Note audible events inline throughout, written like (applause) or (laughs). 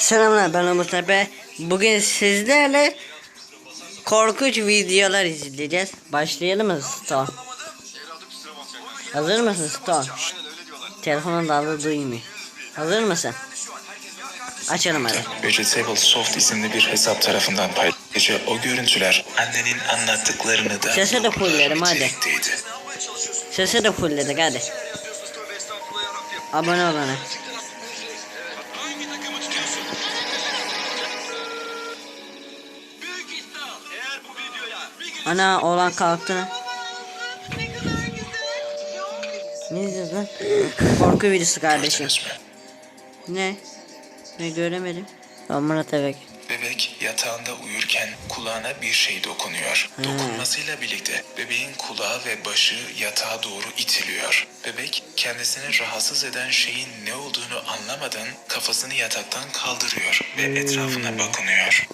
Selamlar ben Umut Tepe. Bugün sizlerle korkunç videolar izleyeceğiz. Başlayalım mı Sto? Hazır mısın Sto? Şşt. Telefonun dalga duymuyor. Hazır mısın? Açalım hadi. Vegetable Soft isimli bir hesap tarafından paylaşıcı o görüntüler annenin anlattıklarını da Sese de fullerim, hadi. Sesi de fullledik hadi. Abone olana. Ana oğlan kalktı. Ne izliyoruz lan? Korku videosu kardeşim. Ne? Ne göremedim. Amına tebek. Bebek yatağında uyurken kulağına bir şey dokunuyor. Dokunmasıyla birlikte bebeğin kulağı ve başı yatağa doğru itiliyor. Bebek kendisini rahatsız eden şeyin ne olduğunu anlamadan kafasını yataktan kaldırıyor ve etrafına bakınıyor.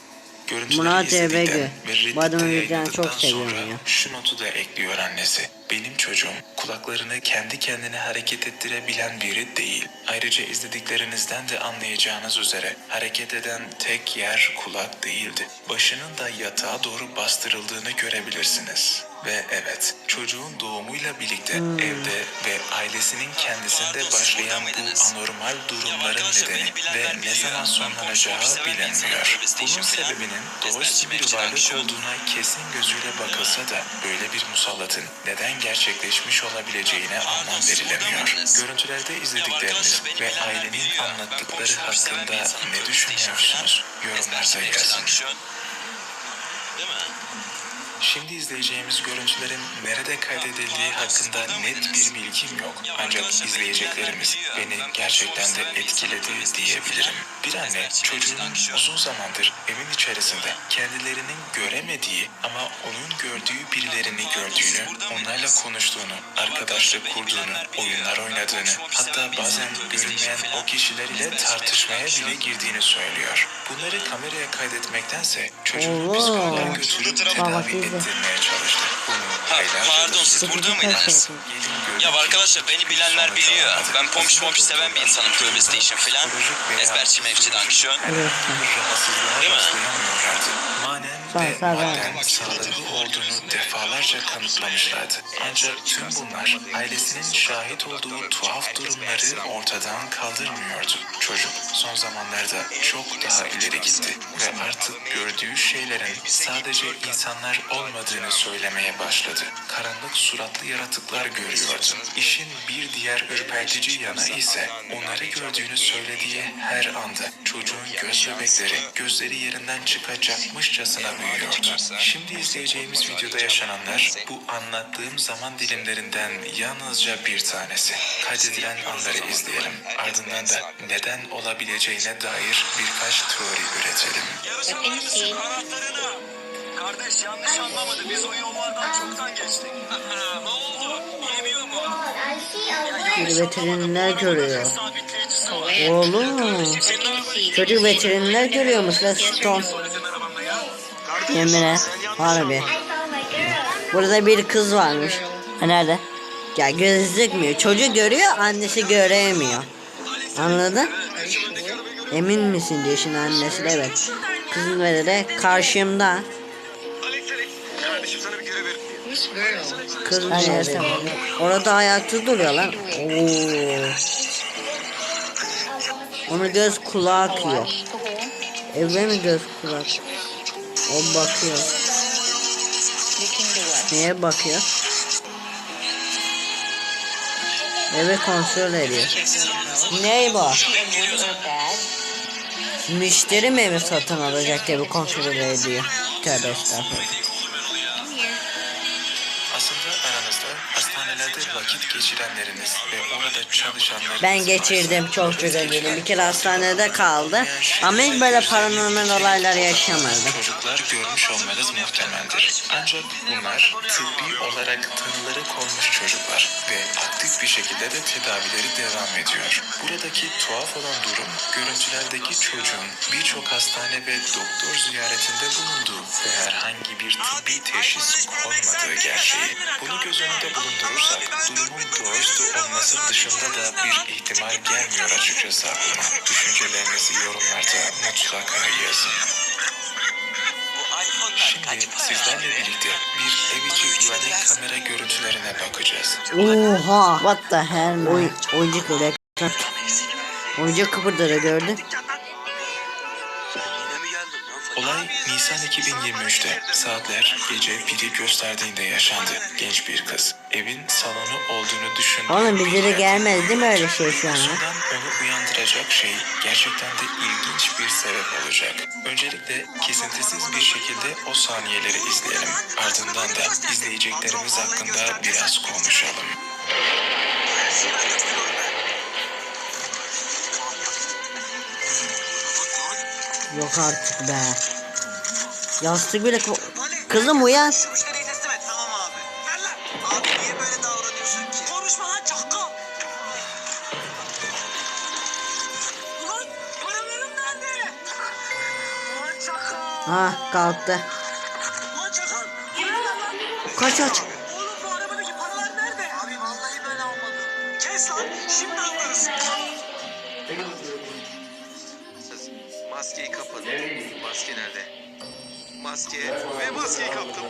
Ve Reddit'te Bu yayınladıktan çok seviyorum ya. Şu notu da ekliyor annesi. Benim çocuğum kulaklarını kendi kendine hareket ettirebilen biri değil. Ayrıca izlediklerinizden de anlayacağınız üzere hareket eden tek yer kulak değildi. Başının da yatağa doğru bastırıldığını görebilirsiniz. Ve evet, çocuğun doğumuyla birlikte evde ve ailesinin kendisinde başlayan bu anormal durumların nedeni ve ne zaman sonlanacağı bilinmiyor. Bunun sebebinin doğaüstü bir varlık olduğuna kesin gözüyle bakılsa da böyle bir musallatın neden gerçekleşmiş olabileceğine anlam verilemiyor. Görüntülerde izledikleriniz ve ailenin anlattıkları hakkında ne düşünüyorsunuz? Yorumlarda yazın. Şimdi izleyeceğimiz görüntülerin nerede kaydedildiği hakkında net bir bilgim yok. Ancak izleyeceklerimiz beni gerçekten de etkiledi diyebilirim. Bir anne çocuğunun uzun zamandır evin içerisinde kendilerinin göremediği ama onun gördüğü birilerini gördüğünü, onlarla konuştuğunu, arkadaşlık kurduğunu, oyunlar oynadığını, hatta bazen görünmeyen o kişiler ile tartışmaya bile girdiğini söylüyor. Bunları kameraya kaydetmektense çocuğunu Oo. psikoloğa götürüp tedavi izle. ettirmeye çalıştı. Bunu Ha, aylarca pardon siz burada mıydınız? görün Ya arkadaşlar beni bilenler biliyor. Ben pompiş pompiş seven bir insanım. Tövbe station filan. Ezberçi mevciden şu an. Evet. rahatsızlığa Değil mi? rastlayamıyorlardı. Manen ve madden sağlıklı olduğunu defalarca kanıtlamışlardı. Ancak tüm bunlar ailesinin şahit olduğu tuhaf durumları ortadan kaldırmıyordu. Çocuk son zamanlarda çok daha ileri gitti ve artık gördüğü şeylerin sadece insanlar olmadığını söylemeye başladı. Karanlık suratlı yaratıklar görüyordu. İşin bir diğer ürpertici yanı ise onları gördüğünü söylediği her anda çocuğun göz bebekleri gözleri yerinden çıkacakmışçasına büyüyordu. Şimdi izleyeceğimiz videoda yaşananlar bu anlattığım zaman dilimlerinden yalnızca bir tanesi. Kaydedilen anları izleyelim. Ardından da neden olabileceğine dair birkaç teori üretelim. Bakın Anahtarını. Kardeş yanlış anlamadı. Biz o yollardan çoktan geçtik. (laughs) ne oldu? Yemiyor mu? Bir veteriner görüyor. Oğlum. Çocuk veteriner görüyormuş la Stone. Yemin'e harbi. Burada bir kız varmış. Ha nerede? Ya gözükmüyor. Çocuk görüyor, annesi göremiyor. Anladın? Emin misin diyor şimdi annesi de evet. Kızın ve de karşımda. Kız nerede? Orada ayakta duruyor lan. Oo. Onun göz kulağı akıyor. Eve mi göz kulak? O bakıyor. Neye bakıyor? Eve kontrol ediyor. Ney bu? Müşteri mi evi satın alacak evi kontrol ediyor. Tövbe estağfurullah. Vakit geçirenleriniz ve orada çalışanlarınız Ben geçirdim çok çok önceden. Bir kere hastanede kaldı. Ama hiç böyle paranormal olaylar yaşamadım. Çocuklar görmüş olmanız muhtemeldir. Ancak bunlar tıbbi olarak tanıları konmuş çocuklar ve aktif bir şekilde de tedavileri devam ediyor. Buradaki tuhaf olan durum görüntülerdeki çocuğun birçok hastane ve doktor ziyaretinde bulunduğu ve herhangi bir tıbbi teşhis konmadığı gerçeği. Bunu göz önünde bulundurursak durumun doğaüstü olması dışında da bir ihtimal gelmiyor açıkçası aklıma. Düşüncelerinizi yorumlarda mutlaka yazın. Şimdi sizlerle birlikte bir ev içi güvenlik kamera görüntülerine bakacağız. Oha. What the hell man? Oy, oyuncak öyle. Oyuncak kıpırdadı gördün. Yine mi geldin lan? Olay Nisan 2023'te saatler gece 1'i gösterdiğinde yaşandı. Genç bir kız evin salonu olduğunu düşündü. Oğlum bize de gelmedi değil mi öyle şey şu an? onu uyandıracak şey gerçekten de ilginç bir sebep olacak. Öncelikle kesintisiz bir şekilde o saniyeleri izleyelim. Ardından da izleyeceklerimiz hakkında biraz konuşalım. Yok artık be. Yastık bile ko- Kızım uyan. Müşteriyi teslim et. Tamam abi. Ver lan. Abi niye böyle davranıyorsun ki? Konuşma lan çakal. Ulan paralarım nerede? Ulan çakal. Ha kalktı. Ulan çakal. Ulan lan. Kaç aç. Maske ve maskeyi kaptım.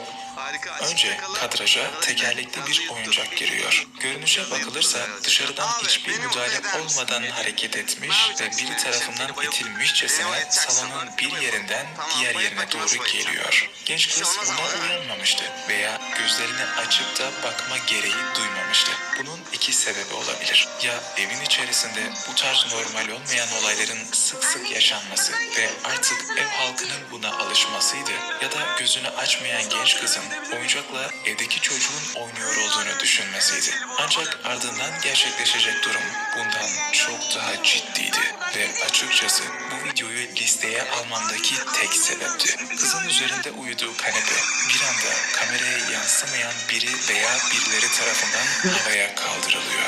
Önce kadraja tekerlekli bir oyuncak giriyor. Görünüşe bakılırsa dışarıdan hiçbir müdahale olmadan hareket etmiş ve biri tarafından itilmişçesine salonun bir yerinden diğer yerine doğru geliyor. Genç kız buna uyanmamıştı veya gözlerini açıp da bakma gereği duymamıştı. Bunun iki sebebi olabilir. Ya evin içerisinde bu tarz normal olmayan olayların sık sık yaşanması ve artık ev halkının buna alışmasıydı ya da gözünü açmayan genç kızın oyuncakla evdeki çocuğun oynuyor olduğunu düşünmesiydi. Ancak ardından gerçekleşecek durum bundan çok daha ciddiydi ve açıkçası bu videoyu listeye almamdaki tek sebepti. Kızın üzerinde uyuduğu kanepe bir anda kameraya yansımayan biri veya birileri tarafından havaya kaldırılıyor.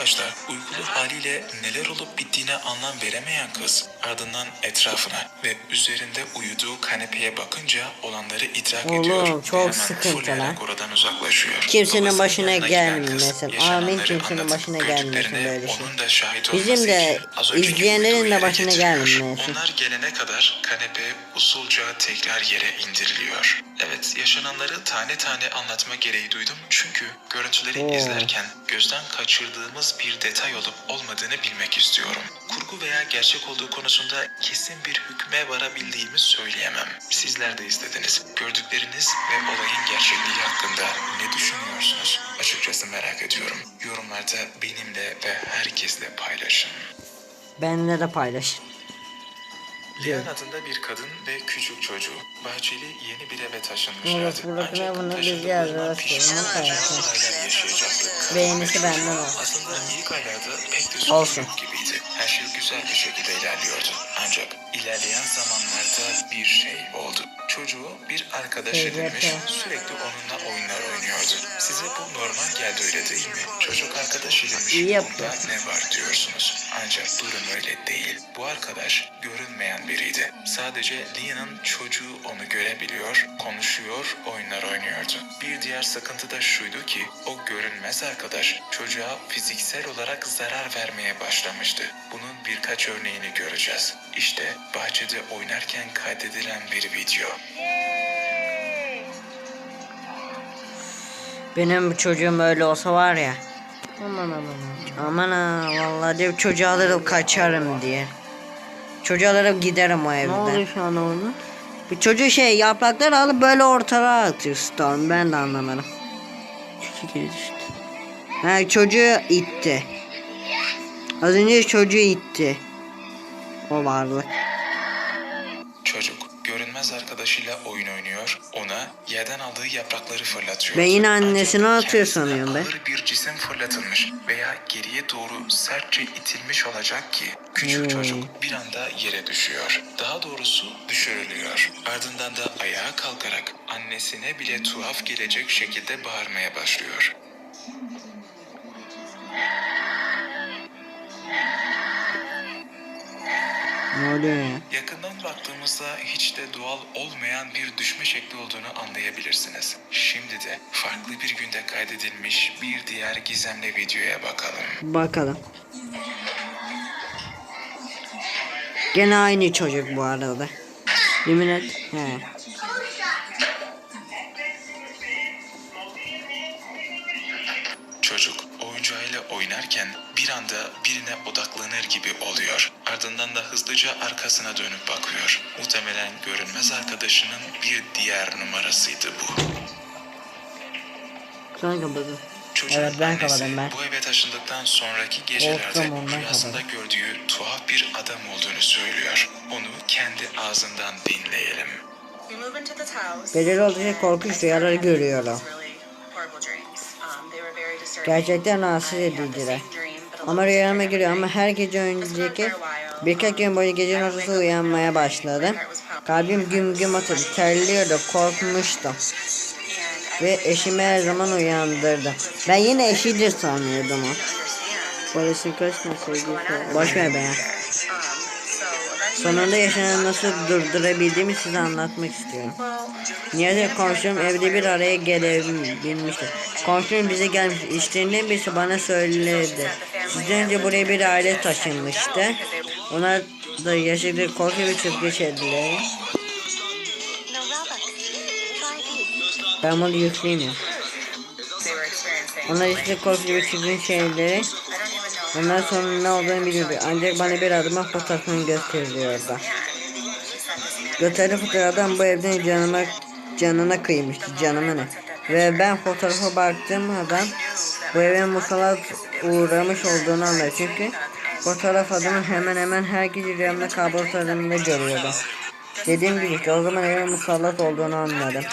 İlk başta uykulu haliyle neler olup bittiğine anlam veremeyen kız ardından etrafına ve üzerinde uyuduğu kanepeye bakınca olanları idrak Oğlum, ediyor. ve çok sıkıntı lan. oradan uzaklaşıyor. Kimsenin başına gelmesin. Amin, kimsenin başına gelmesin böyle şey. onun da şahit Bizim de, izleyenlerin de başına gelmesin. Onlar gelene kadar kanepe usulca tekrar yere indiriliyor. Evet yaşananları tane tane anlatma gereği duydum çünkü görüntüleri Oo. izlerken gözden kaçırdığımız bir detay olup olmadığını bilmek istiyorum. Kurgu veya gerçek olduğu konusunda kesin bir hükme varabildiğimi söyleyemem. Sizler de izlediniz. Gördükleriniz ve olayın gerçekliği hakkında ne düşünüyorsunuz? Açıkçası merak ediyorum. Yorumlarda benimle ve herkesle paylaşın. Benimle de paylaşın. Leon adında bir kadın ve küçük çocuğu bahçeli yeni bir eve taşınmışlardı. Evet, Ancak bunu biz taşındıklarından yazarız. pişman Bunu olacak koyarız. olaylar yaşayacaktık. Beğenisi benden olsun. Aslında ilk aylarda pek de sorun gibiydi. Her şey güzel bir şekilde ilerliyordu. Ancak ilerleyen zamanlarda bir şey oldu. Çocuğu bir arkadaş edinmiş, sürekli onunla oyunlar oynuyordu. Size bu normal geldi öyle değil mi? Çocuk arkadaş edinmiş, bunda ne var diyorsunuz. Ancak durum öyle değil. Bu arkadaş görünmeyen biriydi. Sadece Lia'nın çocuğu onu görebiliyor, konuşuyor, oyunlar oynuyordu. Bir diğer sıkıntı da şuydu ki o görünmez arkadaş çocuğa fiziksel olarak zarar vermeye başlamıştı. Bunun birkaç örneğini göreceğiz. İşte bahçede oynarken kaydedilen bir video. Benim çocuğum öyle olsa var ya. Aman aman aman. Aman ha vallahi diyor çocuğu alırım kaçarım diye. Çocuğu alırım giderim o evden. Ne oluyor şu an orada? Bir çocuğu şey yaprakları alıp böyle ortalığa atıyor Storm. Ben de anlamadım. Çocuk düştü. Ha çocuğu itti. Az önce çocuğu itti. O varlık. Görünmez arkadaşıyla oyun oynuyor, ona yerden aldığı yaprakları fırlatıyor. Ben yine annesine Ancak atıyor sanıyorum ben. Ağır bir cisim fırlatılmış veya geriye doğru sertçe itilmiş olacak ki küçük Hmm. çocuk bir anda yere düşüyor. Daha doğrusu düşürülüyor. Ardından da ayağa kalkarak annesine bile tuhaf gelecek şekilde bağırmaya başlıyor. Ya? Yakından baktığımızda hiç de doğal olmayan bir düşme şekli olduğunu anlayabilirsiniz. Şimdi de farklı bir günde kaydedilmiş bir diğer gizemli videoya bakalım. Bakalım. Gene aynı çocuk bu arada. Yemin et. He. Çocuk oyuncağıyla oynarken bir anda birine odaklanır gibi oluyor. Ardından da hızlıca arkasına dönüp bakıyor. Muhtemelen görünmez arkadaşının bir diğer numarasıydı bu. Sonra kapadı. Çocuğun Evet, ben annesi ben. bu eve taşındıktan sonraki gecelerde rüyasında gördüğü tuhaf bir adam olduğunu söylüyor. Onu kendi ağzından dinleyelim. Belirli olacak korkunç rüyaları görüyorum. Gerçekten rahatsız ediciler. Ama rüyama giriyor ama her gece önceki birkaç gün boyu gecenin ortası uyanmaya başladım. Kalbim güm güm atıyordu, terliyordu, korkmuştum. Ve eşimi her zaman uyandırdım. Ben yine eşidir sanıyordum o. Polisin kaç tane sevgilisi var? Boş ver be ya. Sonunda yaşanan nasıl durdurabildiğimi size anlatmak istiyorum. Nihayet komşum evde bir araya gelebilmişti. Komşum bize gelmiş. İşlerinden birisi bana söyledi. Sizden önce buraya bir aile taşınmıştı. Onlar da yaşadığı korku ve çöp geçirdiler. Ben bunu yükleyeyim ya. Onlar işte korku ve çirkin şeyleri Ondan sonra ne olduğunu biliyordu. Ancak bana bir adıma fotoğrafını gösteriyordu. Götürü fotoğraftan bu evden canıma canına kıymıştı. Canıma ne? Ve ben fotoğrafa baktığım adam bu eve musallat uğramış olduğunu anladı. Çünkü fotoğraf adamı hemen hemen her gece rüyamda kabuslarımda görüyordu. Dediğim gibi işte o zaman eve musallat olduğunu anladım.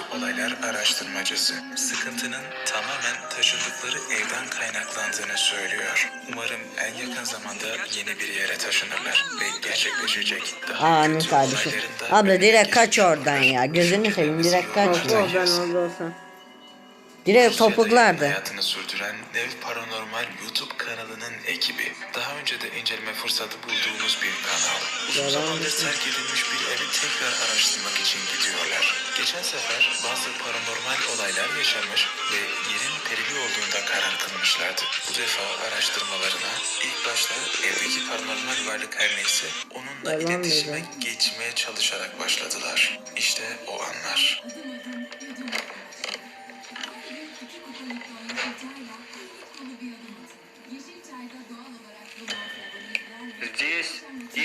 Doğaüstü olaylar araştırmacısı sıkıntının tamamen taşındıkları evden kaynaklandığını söylüyor. Umarım en yakın zamanda yeni bir yere taşınırlar ve gerçekleşecek daha Amin kötü kardeşim. olayların da Abla direkt kaç oradan ya. Gözünü seveyim direkt kaç. Oradan orada olsa. Direkt topuklardı. Hayatını sürdüren Nev Paranormal YouTube kanalının ekibi. Daha önce de inceleme fırsatı bulduğumuz bir kanal. Uzun zamandır terk edilmiş bir evi tekrar araştırmak için gidiyorlar. Geçen sefer bazı paranormal olaylar yaşamış ve yerin perili olduğunda karar kılmışlardı. Bu defa araştırmalarına ilk başta evdeki paranormal varlık her neyse onunla Yalan iletişime dedi. geçmeye çalışarak başladılar. İşte o anlar.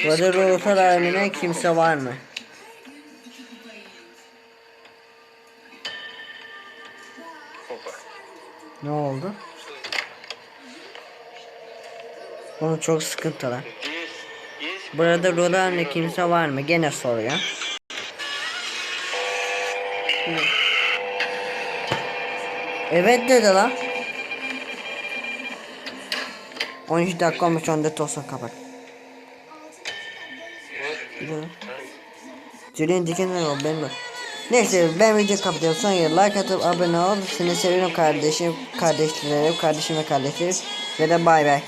Varır olsa daimine kimse var mı? Ne oldu? Oğlum çok sıkıntılar. Burada Rodan'da kimse var mı? Gene soruyor. Evet dedi lan. 13 dakika olmuş onda tosun kapat. Julian Dickinson o ben de. Neyse ben video kapatıyorum. Son yer like atıp abone ol. Seni seviyorum kardeşim, kardeşlerim, kardeşim ve kardeşlerim. Ve de bay bay.